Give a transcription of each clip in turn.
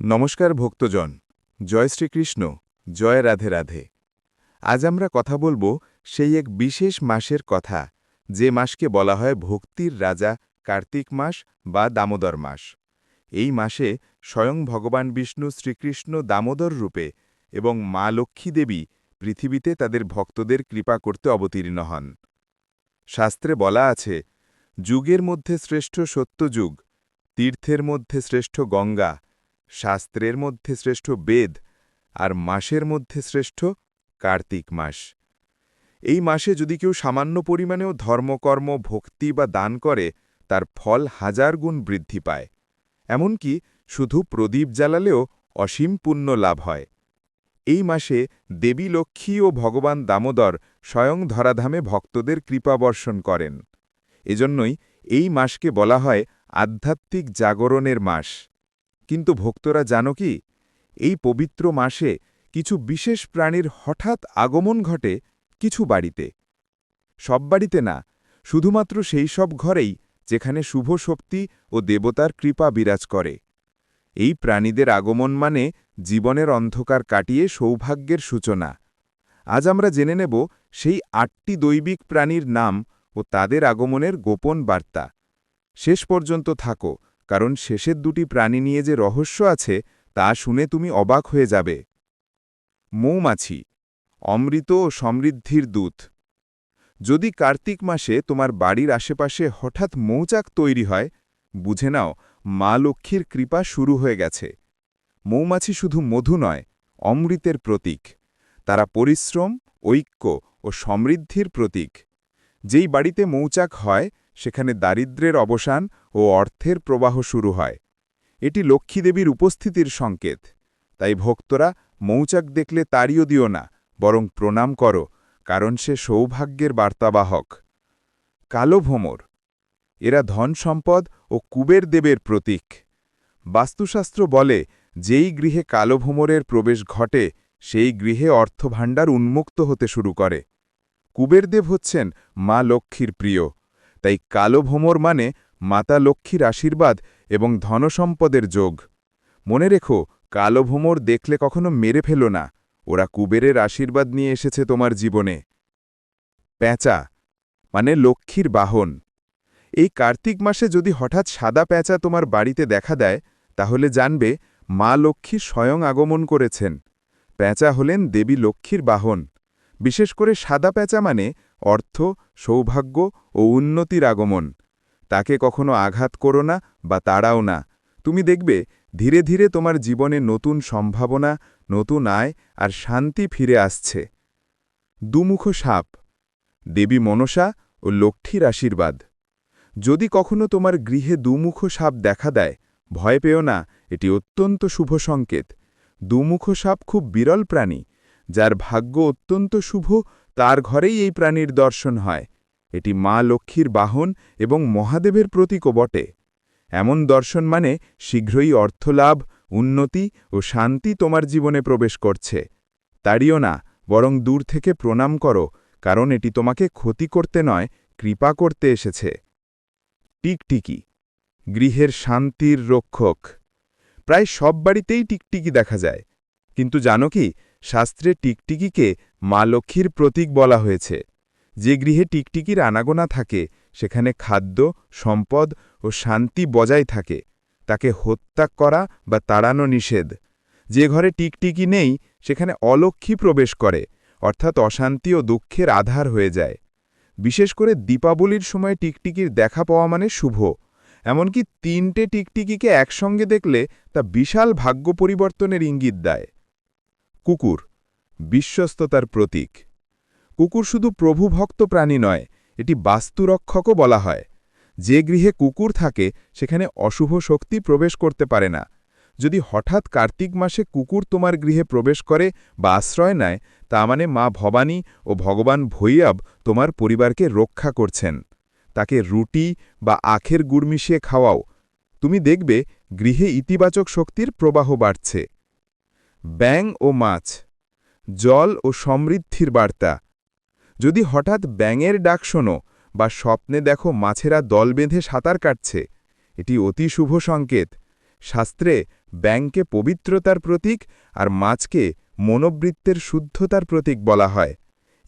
নমস্কার ভক্তজন, জয় শ্রীকৃষ্ণ, জয় রাধে রাধে। আজ আমরা কথা বলব সেই এক বিশেষ মাসের কথা, যে মাসকে বলা হয় ভক্তির রাজা কার্তিক মাস বা দামোদর মাস। এই মাসে স্বয়ং ভগবান বিষ্ণু শ্রীকৃষ্ণ দামোদর রূপে এবং মা লক্ষ্মী দেবী পৃথিবীতে তাদের ভক্তদের কৃপা করতে অবতীর্ণ হন। শাস্ত্রে বলা আছে, যুগের মধ্যে শ্রেষ্ঠ সত্যযুগ, তীর্থের মধ্যে শ্রেষ্ঠ গঙ্গা শাস্ত্রের মধ্যে শ্রেষ্ঠ বেদ আর মাসের মধ্যে শ্রেষ্ঠ কার্তিক মাস। এই মাসে যদি কেউ সামান্য পরিমাণেও ধর্মকর্ম, ভক্তি বা দান করে, তার ফল হাজার গুণ বৃদ্ধি পায়। এমনকি শুধু প্রদীপ জ্বালালেও অসীম পুণ্য লাভ হয়। এই মাসে দেবী লক্ষ্মী ও ভগবান দামোদর স্বয়ং ধরাধামে ভক্তদের কৃপাবর্ষণ করেন। এজন্যই এই মাসকে বলা হয় আধ্যাত্মিক জাগরণের মাস। কিন্তু ভক্তরা জানো কি, এই পবিত্র মাসে কিছু বিশেষ প্রাণীর হঠাৎ আগমন ঘটে কিছু বাড়িতে। সব বাড়িতে না, শুধুমাত্র সেই সব ঘরেই যেখানে শুভ শক্তি ও দেবতার কৃপা বিরাজ করে। এই প্রাণীদের আগমন মানে জীবনের অন্ধকার কাটিয়ে সৌভাগ্যের সূচনা। আজ আমরা জেনে নেব সেই আটটি দৈবিক প্রাণীর নাম ও তাদের আগমনের গোপন বার্তা। শেষ পর্যন্ত থাকো। কারণ শেষের দুটি প্রাণী নিয়ে যে রহস্য আছে, তা শুনে তুমি অবাক হয়ে যাবে। মৌমাছি, অমৃত ও সমৃদ্ধির দূত। যদি কার্তিক মাসে তোমার বাড়ির আশেপাশে হঠাৎ মৌচাক তৈরি হয়, বুঝে নাও, মা লক্ষ্মীর কৃপা শুরু হয়ে গেছে। মৌমাছি শুধু মধু নয়, অমৃতের প্রতীক। তারা পরিশ্রম, ঐক্য ও সমৃদ্ধির প্রতীক। যেই বাড়িতে মৌচাক হয় সেখানে দারিদ্র্যের অবসান ও অর্থের প্রবাহ শুরু হয়। এটি লক্ষ্মীদেবীর উপস্থিতির সংকেত। তাই ভক্তরা মৌচাক দেখলে তাড়িও দিও না, বরং প্রণাম করো, কারণ সে সৌভাগ্যের বার্তাবাহক। কালো ভোমর এরা ধন সম্পদ ও কুবের দেবের প্রতীক। বাস্তুশাস্ত্র বলে, যেই গৃহে কালো ভোমরের প্রবেশ ঘটে, সেই গৃহে অর্থভাণ্ডার উন্মুক্ত হতে শুরু করে। কুবেরদেব হচ্ছেন মা লক্ষ্মীর প্রিয়। তাই কালো ভোমর মানে মাতা লক্ষ্মীর আশীর্বাদ এবং ধনসম্পদের যোগ। মনে রেখো, কালো ভোমর দেখলে কখনো মেরে ফেলো না। ওরা কুবেরের আশীর্বাদ নিয়ে এসেছে তোমার জীবনে। প্যাঁচা মানে লক্ষ্মীর বাহন। এই কার্তিক মাসে যদি হঠাৎ সাদা প্যাঁচা তোমার বাড়িতে দেখা দেয়, তাহলে জানবে মা লক্ষ্মী স্বয়ং আগমন করেছেন। প্যাঁচা হলেন দেবী লক্ষ্মীর বাহন। বিশেষ করে সাদা প্যাঁচা মানে অর্থ, সৌভাগ্য ও উন্নতির আগমন। তাকে কখনো আঘাত করো না বা তাড়াও না। তুমি দেখবে, ধীরে ধীরে তোমার জীবনে নতুন সম্ভাবনা, নতুন আয় আর শান্তি ফিরে আসছে। দুমুখ সাপ, দেবী মনসা ও লক্ষ্মীর আশীর্বাদ। যদি কখনো তোমার গৃহে দুমুখ সাপ দেখা দেয়, ভয় পেও না, এটি অত্যন্ত শুভ সংকেত। দুমুখ সাপ খুব বিরল প্রাণী, যার ভাগ্য অত্যন্ত শুভ তার ঘরেই এই প্রাণীর দর্শন হয়। এটি মা লক্ষ্মীর বাহন এবং মহাদেবের প্রতীকও বটে। এমন দর্শন মানে শীঘ্রই অর্থলাভ, উন্নতি ও শান্তি তোমার জীবনে প্রবেশ করছে। তাড়িও না, বরং দূর থেকে প্রণাম করো, কারণ এটি তোমাকে ক্ষতি করতে নয়, কৃপা করতে এসেছে। টিকটিকি। গৃহের শান্তির রক্ষক। প্রায় সব বাড়িতেই টিকটিকি দেখা যায়। কিন্তু জানো কি, শাস্ত্রে টিকটিকিকে মা লক্ষ্মীর প্রতীক বলা হয়েছে। যে গৃহে টিকটিকির আনাগোনা থাকে, সেখানে খাদ্য, সম্পদ ও শান্তি বজায় থাকে। তাকে হত্যা করা বা তাড়ানো নিষেধ। যে ঘরে টিকটিকি নেই, সেখানে অলক্ষ্মী প্রবেশ করে, অর্থাৎ অশান্তি ও দুঃখের আধার হয়ে যায়। বিশেষ করে দীপাবলির সময় টিকটিকির দেখা পাওয়া মানে শুভ। এমনকি তিনটে টিকটিকিকে একসঙ্গে দেখলে তা বিশাল ভাগ্য পরিবর্তনের ইঙ্গিত দেয়। কুকুর বিশ্বস্ততার প্রতীক। কুকুর শুধু প্রভুভক্ত প্রাণী নয়, এটি বাস্তুরক্ষকও বলা হয়। যে গৃহে কুকুর থাকে, সেখানে অশুভ শক্তি প্রবেশ করতে পারে না। যদি হঠাৎ কার্তিক মাসে কুকুর তোমার গৃহে প্রবেশ করে বা আশ্রয় নেয়, তা মানে মা ভবানী ও ভগবান ভৈয়াব তোমার পরিবারকে রক্ষা করছেন। তাকে রুটি বা আখের গুড় মিশিয়ে খাওয়াও। তুমি দেখবে, গৃহে ইতিবাচক শক্তির প্রবাহ বাড়ছে। ব্যাং ও মাছ জল ও সমৃদ্ধির বার্তা। যদি হঠাৎ ব্যাঙের ডাক শোনো বা স্বপ্নে দেখো মাছেরা দল বেঁধে সাঁতার কাটছে, এটি অতি শুভ সংকেত। শাস্ত্রে ব্যাংকে পবিত্রতার প্রতীক আর মাছকে মনোবৃত্তের শুদ্ধতার প্রতীক বলা হয়।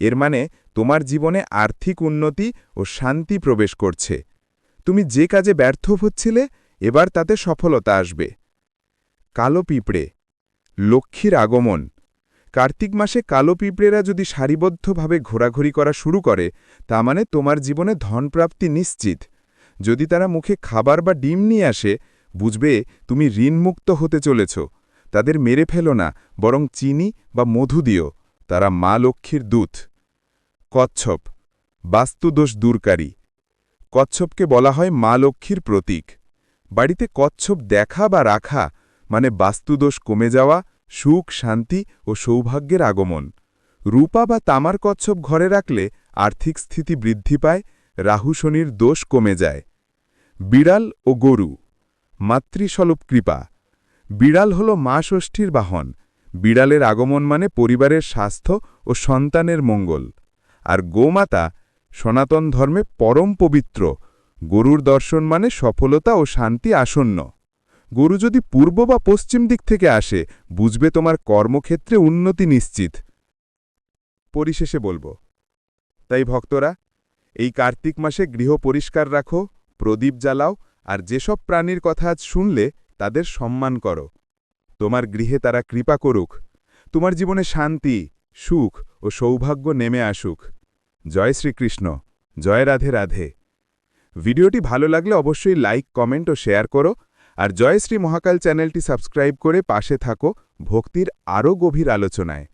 এর মানে তোমার জীবনে আর্থিক উন্নতি ও শান্তি প্রবেশ করছে। তুমি যে কাজে ব্যর্থ হচ্ছিলে, এবার তাতে সফলতা আসবে। কালো পিঁপড়ে, লক্ষ্মীর আগমন। কার্তিক মাসে কালো পিঁপড়েরা যদি সারিবদ্ধভাবে ঘোরাঘুরি করা শুরু করে, তা মানে তোমার জীবনে ধনপ্রাপ্তি নিশ্চিত। যদি তারা মুখে খাবার বা ডিম নিয়ে আসে, বুঝবে তুমি ঋণমুক্ত হতে চলেছ। তাদের মেরে ফেলো না, বরং চিনি বা মধু দিও। তারা মা লক্ষ্মীর দূত। কচ্ছপ। বাস্তুদোষ দূরকারী। কচ্ছপকে বলা হয় মা লক্ষ্মীর প্রতীক। বাড়িতে কচ্ছপ দেখা বা রাখা মানে বাস্তুদোষ কমে যাওয়া সুখ, শান্তি ও সৌভাগ্যের আগমন। রূপা বা তামার কচ্ছপ ঘরে রাখলে আর্থিক স্থিতি বৃদ্ধি পায়, রাহু শনির দোষ কমে যায়। বিড়াল ও গরু। মাতৃস্বলপ কৃপা। বিড়াল হল মা ষষ্ঠীর বাহন। বিড়ালের আগমন মানে পরিবারের স্বাস্থ্য ও সন্তানের মঙ্গল। আর গোমাতা সনাতন ধর্মে পরম পবিত্র। গরুর দর্শন মানে সফলতা ও শান্তি আসন্ন। গরু যদি পূর্ব বা পশ্চিম দিক থেকে আসে, বুঝবে তোমার কর্মক্ষেত্রে উন্নতি নিশ্চিত। পরিশেষে বলব, তাই ভক্তরা, এই কার্তিক মাসে গৃহ পরিষ্কার রাখো, প্রদীপ জ্বালাও, আর যেসব প্রাণীর কথা আজ শুনলে তাদের সম্মান করো। তোমার গৃহে তারা কৃপা করুক, তোমার জীবনে শান্তি, সুখ ও সৌভাগ্য নেমে আসুক। জয় শ্রীকৃষ্ণ, জয় রাধে রাধে। ভিডিওটি ভালো লাগলে অবশ্যই লাইক, কমেন্ট ও শেয়ার করো আর জয়শ্রী মহাকাল চ্যানেলটি সাবস্ক্রাইব করে পাশে থাকো ভক্তির আরও গভীর আলোচনায়।